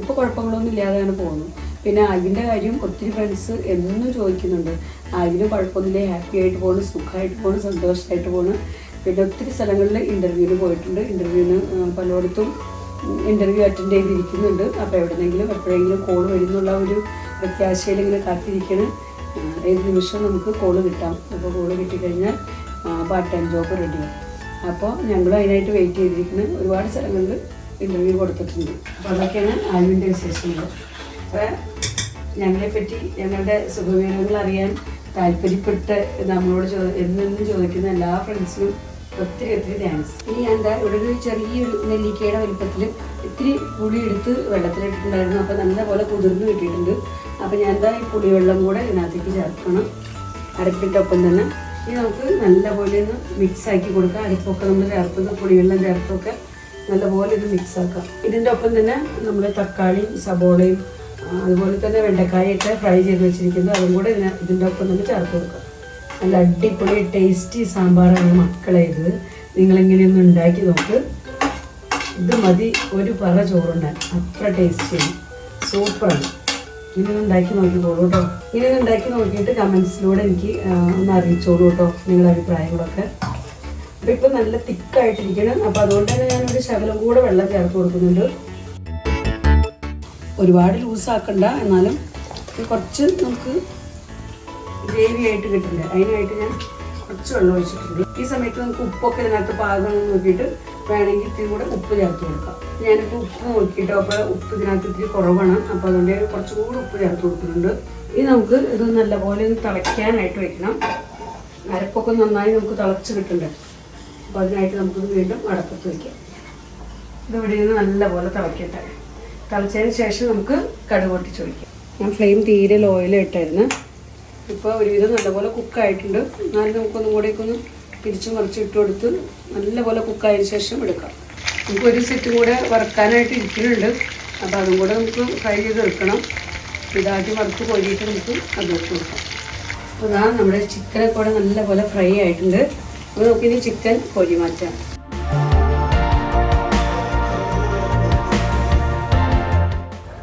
ഇപ്പോൾ കുഴപ്പങ്ങളൊന്നും ഇല്ലാതെയാണ് പോകുന്നത്. പിന്നെ ആൽവിന്റെ കാര്യം ഒത്തിരി ഫ്രണ്ട്സ് എന്നും ചോദിക്കുന്നുണ്ട്. ആൽവിന് കുഴപ്പമൊന്നുമില്ല. ഹാപ്പി ആയിട്ട് പോകണം സുഖമായിട്ട് പോകണം സന്തോഷമായിട്ട് പോകണം പിന്നെ ഒത്തിരി സ്ഥലങ്ങളിൽ ഇന്റർവ്യൂവിന് പോയിട്ടുണ്ട്. ഇന്റർവ്യൂവിന് പലയിടത്തും ഇന്റർവ്യൂ അറ്റൻഡ് ചെയ്തിരിക്കുന്നുണ്ട്. അപ്പോൾ എവിടെന്നെങ്കിലും എപ്പോഴെങ്കിലും കോൾ വരുന്നുള്ള ഒരു പ്രത്യാശയിൽ ഇങ്ങനെ കാത്തിരിക്കണം. ഏത് നിമിഷം നമുക്ക് കോൾ കിട്ടാം. അപ്പോൾ കോൾ കിട്ടിക്കഴിഞ്ഞാൽ പാർട്ട് ടൈം ജോബ് റെഡിയാവും അപ്പോൾ ഞങ്ങൾ അതിനായിട്ട് വെയിറ്റ് ചെയ്തിരിക്കുന്നത് ഒരുപാട് സ്ഥലങ്ങളിൽ ഇന്റർവ്യൂ കൊടുത്തിട്ടുണ്ട്. അപ്പോൾ അതൊക്കെയാണ് ആലുവിന്റെ വിശേഷങ്ങൾ. അപ്പോൾ ഞങ്ങളെപ്പറ്റി ഞങ്ങളുടെ സുഖവിവരങ്ങൾ അറിയാൻ താല്പര്യപ്പെട്ട് നമ്മളോട് ചോ എന്നെന്നും ചോദിക്കുന്ന എല്ലാ ഫ്രണ്ട്സിനും ഒത്തിരി ഒത്തിരി താങ്ക്സ് ഇനി ഞാൻ എന്താ ഇവിടെ ഒരു ചെറിയൊരു നെല്ലിക്കയുടെ വലിപ്പത്തിൽ ഇത്തിരി പുളി എടുത്ത് വെള്ളത്തിലിട്ടിട്ടുണ്ടായിരുന്നു. അപ്പോൾ നല്ലപോലെ കുതിർന്ന് കിട്ടിയിട്ടുണ്ട്. അപ്പോൾ ഞാൻ എന്താ ഈ പുളിവെള്ളം കൂടെ ഇതിനകത്തേക്ക് ചേർക്കണം. അരപ്പിട്ടൊപ്പം തന്നെ. ഇനി നമുക്ക് നല്ലപോലെ ഒന്ന് മിക്സ് ആക്കി കൊടുക്കാം. അരപ്പൊക്കെ നമ്മൾ ചേർത്തത് പുളിവെള്ളം ചേർത്തൊക്കെ നല്ലപോലെ ഇത് മിക്സ് ആക്കാം. ഇതിന്റെ ഒപ്പം തന്നെ നമ്മൾ തക്കാളിയും സബോളയും അതുപോലെ തന്നെ വെണ്ടക്കായൊക്കെ ഫ്രൈ ചെയ്ത് വെച്ചിരിക്കുന്നത് അതും കൂടെ ഇതിന്റെ ഒപ്പം തന്നെ ചേർത്ത് കൊടുക്കാം. നല്ല അടിപൊളി ടേസ്റ്റി സാമ്പാറാണ് മക്കളെ ഇത്. നിങ്ങളിങ്ങനെയൊന്ന് ഉണ്ടാക്കി നോക്ക്. ഇത് മതി ഒരു പറ ചോറുണ്ടാൻ അത്ര ടേസ്റ്റിയാണ് സൂപ്പറാണ്. ഇനി ഉണ്ടാക്കി നോക്കിക്കോളൂ കേട്ടോ. ഇനി ഉണ്ടാക്കി നോക്കിയിട്ട് കമൻസിലൂടെ എനിക്ക് ഒന്ന് അറിയിച്ചോളൂ കേട്ടോ നിങ്ങളുടെ അഭിപ്രായങ്ങളൊക്കെ. അപ്പോൾ ഇപ്പം നല്ല തിക്കായിട്ടിരിക്കണം. അപ്പോൾ അതുകൊണ്ട് തന്നെ ഞാനൊരു ശകലം കൂടെ വെള്ളം ചേർത്ത് കൊടുക്കുന്നുണ്ട്. ഒരുപാട് ലൂസാക്കണ്ട എന്നാലും കുറച്ച് നമുക്ക് ഗ്രേവി ആയിട്ട് കിട്ടില്ല. അതിനായിട്ട് ഞാൻ കുറച്ച് വെള്ളം ഒഴിച്ചിട്ടുണ്ട്. ഈ സമയത്ത് നമുക്ക് ഉപ്പൊക്കെ ഇതിനകത്ത് പാകം നോക്കിയിട്ട് വേണമെങ്കിൽ ഇത്തിരി കൂടെ ഉപ്പ് ചേർത്ത് കൊടുക്കാം. ഞാനിപ്പോൾ ഉപ്പ് നോക്കിയിട്ട് അപ്പോൾ ഉപ്പ് ഇതിനകത്ത് ഇത്തിരി കുറവാണ്. അപ്പോൾ അതുകൊണ്ട് കുറച്ചുകൂടി കുറച്ചും കൂടെ ഉപ്പ് ചേർത്ത് കൊടുക്കുന്നുണ്ട്. ഇനി നമുക്ക് ഇത് നല്ലപോലെ ഒന്ന് തിളയ്ക്കാനായിട്ട് വെക്കണം. അരപ്പൊക്കെ നന്നായി നമുക്ക് തിളച്ച് കിട്ടണ്ടേ? അപ്പോൾ അതിനായിട്ട് നമുക്കിത് വീണ്ടും അടപ്പത്ത് വയ്ക്കാം ഇത് ഇവിടെ നിന്ന് നല്ലപോലെ തിളയ്ക്കട്ടെ തിളച്ചതിന് ശേഷം നമുക്ക് കടുക് പൊട്ടിച്ച് ഒഴിക്കാം. ഞാൻ ഫ്ലെയിം തീരെ ലോയിൽ ഇട്ടായിരുന്നു. ഇപ്പോൾ ഒരുവിധം നല്ലപോലെ കുക്കായിട്ടുണ്ട്. എന്നാലും നമുക്കൊന്നും കൂടെയൊക്കെ ഒന്ന് തിരിച്ചും മറിച്ച് ഇട്ട് കൊടുത്ത് നല്ലപോലെ കുക്കായതിനു ശേഷം എടുക്കാം. നമുക്ക് ഒരു സെറ്റ് കൂടെ വറുക്കാനായിട്ട് ഇരിക്കുന്നുണ്ട് അപ്പോൾ അതും കൂടെ നമുക്ക് ഫ്രൈ ചെയ്ത് എടുക്കണം. ഇതാക്കി വറുത്ത് കോരിയിട്ട് നമുക്ക് അതിലേക്ക് കൊടുക്കാം. അപ്പോൾ ഇതാ നമ്മുടെ ചിക്കനൊക്കെ കൂടെ നല്ലപോലെ ഫ്രൈ ആയിട്ടുണ്ട്. അപ്പോൾ നമുക്കിനി ചിക്കൻ കോരി മാറ്റാം.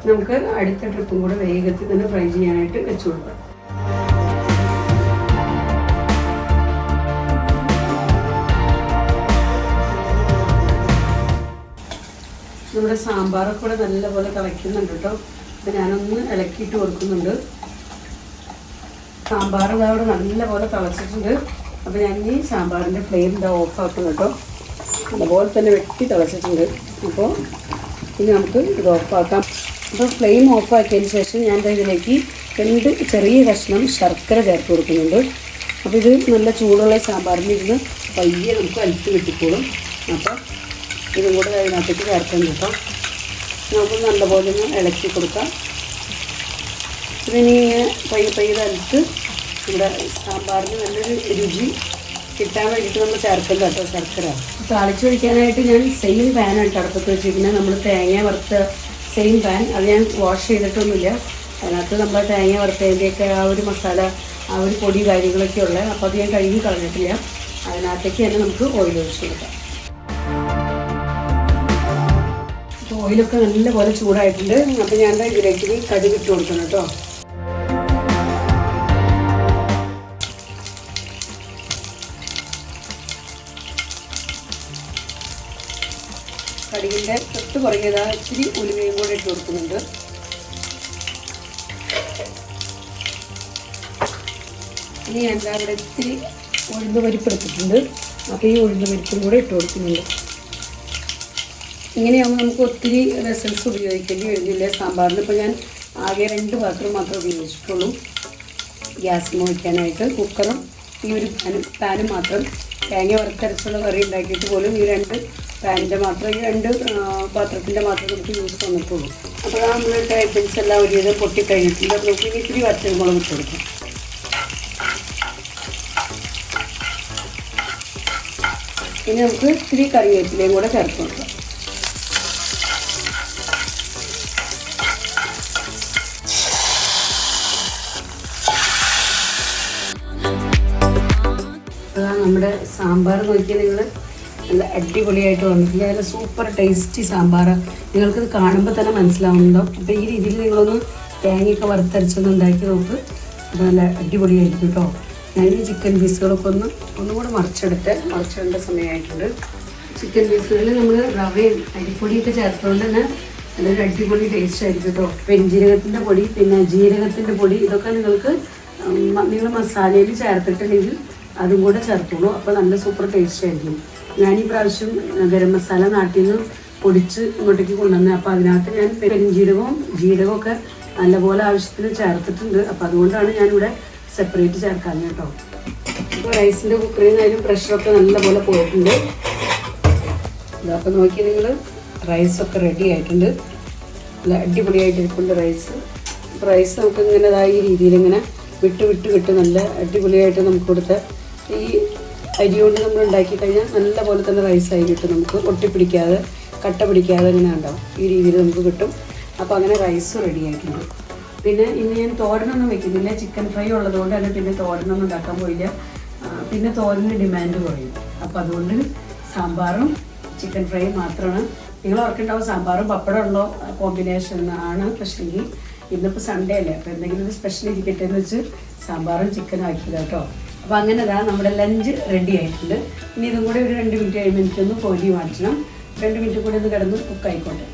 നമുക്ക് അടുത്ത ട്രിപ്പും കൂടെ വേഗത്തിൽ തന്നെ ഫ്രൈ ചെയ്യാനായിട്ട് വെച്ചു കൊടുക്കാം. നമ്മുടെ സാമ്പാറൊക്കെ കൂടെ നല്ലപോലെ കളയ്ക്കുന്നുണ്ട് കേട്ടോ. അപ്പം ഞാനൊന്ന് ഇളക്കിയിട്ട് കൊടുക്കുന്നുണ്ട്. സാമ്പാർ അവിടെ നല്ലപോലെ തിളച്ചിട്ടുണ്ട്. അപ്പോൾ ഞാൻ ഈ സാമ്പാറിന്റെ ഫ്ലെയിം ഇതാ ഓഫാക്കും കേട്ടോ. അതുപോലെ തന്നെ വെട്ടി തിളച്ചിട്ടുണ്ട്. അപ്പോൾ ഇനി നമുക്ക് ഇത് ഓഫാക്കാം അപ്പോൾ ഫ്ലെയിം ഓഫാക്കിയതിന് ശേഷം ഞാൻ ഇതിലേക്ക് രണ്ട് ചെറിയ കഷ്ണം ശർക്കര ചേർത്ത് കൊടുക്കുന്നുണ്ട്. അപ്പോൾ ഇത് നല്ല ചൂടുള്ള സാമ്പാറിൽ ഇരുന്ന് പയ്യെ നമുക്ക് അലിച്ച് കിട്ടിക്കോളും. അപ്പോൾ ഇതും കൂടെ അതിനകത്തേക്ക് ചേർക്കാൻ കേട്ടോ. നമുക്ക് നല്ലപോലെ ഒന്ന് ഇളക്കി കൊടുക്കാം. ഇതിനി ഇങ്ങനെ പയ്യെ പയ്യെ തലത്ത് ഇവിടെ സാമ്പാറിന് നല്ലൊരു രുചി കിട്ടാൻ വേണ്ടിയിട്ട് നമ്മൾ ചേർക്കും കേട്ടോ ശർക്കര. താളിച്ച് ഒഴിക്കാനായിട്ട് ഞാൻ സെയിം പാനാണ് അടുപ്പത്ത് വെച്ചിരിക്കുന്നത്. നമ്മൾ തേങ്ങ വറുത്ത സെയിം പാൻ അത് ഞാൻ വാഷ് ചെയ്തിട്ടൊന്നുമില്ല. അതിനകത്ത് നമ്മൾ തേങ്ങ വറുത്തതിന്റെയൊക്കെ ആ ഒരു മസാല ആ ഒരു പൊടി കാര്യങ്ങളൊക്കെ ഉള്ളത് അപ്പോൾ അത് ഞാൻ കഴുകി കളഞ്ഞിട്ടില്ല. അതിനകത്തേക്ക് തന്നെ നമുക്ക് ഓയിൽ ഒഴിച്ച് കൊടുക്കാം. ഓയിലൊക്കെ നല്ലപോലെ ചൂടായിട്ടുണ്ട്. അപ്പോൾ ഞാൻ ഇതിലേക്ക് കടുക് ഇട്ട് കൊടുക്കണം കേട്ടോ. കടുകിന്റെ തൊട്ട് പുറകേതാ ഇച്ചിരി ഉലുവയും കൂടെ ഇട്ട് കൊടുക്കുന്നുണ്ട്. ഇനി ദാ ഇവിടെ ഇത്തിരി ഉഴുന്ന് പരിപ്പ് എടുത്തിട്ടുണ്ട്. അപ്പോൾ ഈ ഉഴുന്ന് പരിപ്പും കൂടെ ഇട്ട് കൊടുക്കുന്നുണ്ട്. ഇങ്ങനെയാകുമ്പോൾ നമുക്ക് ഒത്തിരി വെസൽസ് ഉപയോഗിക്കേണ്ടി വരുന്നില്ല? സാമ്പാറിന് ഇപ്പോൾ ഞാൻ ആകെ രണ്ട് പാത്രം മാത്രമേ ഉപയോഗിച്ചിട്ടുള്ളൂ. ഗ്യാസ് വയ്ക്കാനായിട്ട് കുക്കറും ഈ ഒരു പാനും പാനും മാത്രം. തേങ്ങ വറുത്തരച്ചുള്ള കറി ഉണ്ടാക്കിയിട്ട് പോലും ഈ രണ്ട് പാനിന്റെ മാത്രം ഈ രണ്ട് പാത്രത്തിന്റെ മാത്രം നമുക്ക് യൂസ് വന്നിട്ടുള്ളൂ. അപ്പോൾ ആ നമ്മളിട്ട ഐറ്റംസ് എല്ലാം ഒരു വിധം പൊട്ടിക്കഴിഞ്ഞിട്ടുണ്ട്. അപ്പോൾ നമുക്ക് ഇനി ഇത്തിരി വറ്റൽമുളക് ഇട്ട് കൊടുക്കാം. ഇനി നമുക്ക് ഇത്തിരി കറിവേപ്പിലയും കൂടെ ചേർത്ത് കൊടുക്കാം. നമ്മുടെ സാമ്പാർ നോക്കിയാൽ നിങ്ങൾ നല്ല അടിപൊളിയായിട്ട് വന്നിട്ടില്ല നല്ല സൂപ്പർ ടേസ്റ്റി സാമ്പാർ നിങ്ങൾക്കിത് കാണുമ്പോൾ തന്നെ മനസ്സിലാവുന്നുണ്ടോ? അപ്പോൾ ഈ രീതിയിൽ നിങ്ങളൊന്ന് തേങ്ങയൊക്കെ വറുത്തരച്ചൊന്ന് ഉണ്ടാക്കി നോക്ക്. അത് നല്ല അടിപൊളിയായിരിക്കും കേട്ടോ ഞാൻ ഈ ചിക്കൻ പീസുകളൊക്കെ ഒന്ന് ഒന്നുകൂടെ മറിച്ചെടുത്ത് മറിച്ചിടേണ്ട സമയമായിട്ടുണ്ട്. ചിക്കൻ പീസുകളിൽ നമ്മൾ റവയും അരിപ്പൊടിയൊക്കെ ചേർത്തുകൊണ്ട് തന്നെ നല്ലൊരു അടിപൊളി ടേസ്റ്റ് ആയിരിക്കും കേട്ടോ പെൺജീരകത്തിന്റെ പൊടി പിന്നെ ജീരകത്തിന്റെ പൊടി ഇതൊക്കെ നിങ്ങൾക്ക് നിങ്ങൾ മസാലയിൽ ചേർത്തിട്ടുണ്ടെങ്കിൽ അതും കൂടെ ചേർത്തോളൂ. അപ്പോൾ നല്ല സൂപ്പർ ടേസ്റ്റ് ആയിരിക്കും. ഞാൻ ഈ പ്രാവശ്യം ഗരം മസാല നാട്ടിൽ നിന്ന് പൊടിച്ച് ഇങ്ങോട്ടേക്ക് കൊണ്ടുവന്നത് അപ്പോൾ അതിനകത്ത് ഞാൻ പെരുംജീരകവും ജീരകവും ഒക്കെ നല്ലപോലെ ആവശ്യത്തിന് ചേർത്തിട്ടുണ്ട്. അപ്പോൾ അതുകൊണ്ടാണ് ഞാനിവിടെ സെപ്പറേറ്റ് ചേർക്കാൻ കേട്ടോ. ഇപ്പോൾ റൈസിന്റെ കുക്കറിൽ നിന്നായാലും പ്രഷറൊക്കെ നല്ലപോലെ പോയിട്ടുണ്ട്. അപ്പോൾ നോക്കി നിങ്ങൾ റൈസൊക്കെ റെഡി ആയിട്ടുണ്ട്. നല്ല അടിപൊളിയായിട്ട് ഇരിപ്പുണ്ട് റൈസ് റൈസ് നമുക്ക് ഇങ്ങനെ ഈ രീതിയിൽ ഇങ്ങനെ വിട്ട് വിട്ട് വിട്ട് നല്ല അടിപൊളിയായിട്ട് നമുക്ക് കൊടുത്ത ഈ അരി കൊണ്ട് നമ്മൾ ഉണ്ടാക്കി കഴിഞ്ഞാൽ നല്ല പോലെ തന്നെ റൈസായി കിട്ടും നമുക്ക്. ഒട്ടിപ്പിടിക്കാതെ കട്ട പിടിക്കാതെ ഇങ്ങനെ ഉണ്ടാവും. ഈ രീതിയിൽ നമുക്ക് കിട്ടും. അപ്പോൾ അങ്ങനെ റൈസ് റെഡി ആയിട്ടുണ്ട് പിന്നെ ഇന്ന് ഞാൻ തോരനൊന്നും വെക്കുന്നില്ല. ചിക്കൻ ഫ്രൈ ഉള്ളതുകൊണ്ട് തന്നെ പിന്നെ തോരനൊന്നും ഉണ്ടാക്കാൻ പോയില്ല. പിന്നെ തോരന് ഡിമാൻഡ് കുറയും. അപ്പോൾ അതുകൊണ്ട് സാമ്പാറും ചിക്കൻ ഫ്രൈ മാത്രമാണ്. നിങ്ങൾ ഓർക്കുണ്ടാവും സാമ്പാറും പപ്പടം ഉള്ള കോമ്പിനേഷൻ ആണ്. പക്ഷേങ്കിൽ ഇന്നിപ്പോൾ സൺഡേ അല്ലേ. അപ്പോൾ എന്തെങ്കിലും ഒരു സ്പെഷ്യൽ ഇരിക്കട്ടെ എന്ന് വെച്ച് സാമ്പാറും ചിക്കനും ആക്കിയില്ല കേട്ടോ അപ്പോൾ അങ്ങനെ ഇതാ നമ്മുടെ ലഞ്ച് റെഡി ആയിട്ടുണ്ട്. ഇനി ഇതും കൂടെ ഒരു രണ്ട് മിനിറ്റ് കഴിയുമ്പോൾ എനിക്കൊന്ന് കോരി മാറ്റണം രണ്ട് മിനിറ്റ് കൂടി ഒന്ന് കിടന്ന് കുക്കായിക്കോട്ടെ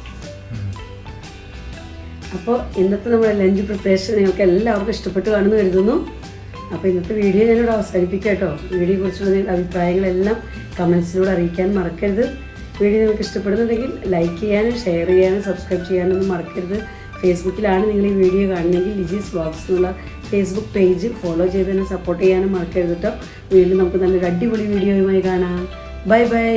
അപ്പോൾ ഇന്നത്തെ നമ്മുടെ ലഞ്ച് പ്രിപ്പറേഷൻ നിങ്ങൾക്ക് എല്ലാവർക്കും ഇഷ്ടപ്പെട്ട് കാണുമെന്ന് കരുതുന്നു. അപ്പോൾ ഇന്നത്തെ വീഡിയോ ഞാനിവിടെ അവസാനിപ്പിക്കാം കേട്ടോ. വീഡിയോയെ കുറിച്ചുള്ള നിങ്ങളുടെ അഭിപ്രായങ്ങളെല്ലാം കമൻസിലൂടെ അറിയിക്കാൻ മറക്കരുത്. വീഡിയോ നിങ്ങൾക്ക് ഇഷ്ടപ്പെടുന്നുണ്ടെങ്കിൽ ലൈക്ക് ചെയ്യാനും ഷെയർ ചെയ്യാനും സബ്സ്ക്രൈബ് ചെയ്യാനൊന്നും മറക്കരുത്. ഫേസ്ബുക്കിലാണ് നിങ്ങൾ ഈ വീഡിയോ കാണുന്നതെങ്കിൽ ലിജീസ് വ്ളോഗ്സ് എന്നുള്ള ഫേസ്ബുക്ക് പേജ് ഫോളോ ചെയ്ത് തന്നെ സപ്പോർട്ട് ചെയ്യാനും മറക്കരുത് കേട്ടോ വീണ്ടും നമുക്ക് നല്ലൊരു അടിപൊളി വീഡിയോയുമായി കാണാം. Bye bye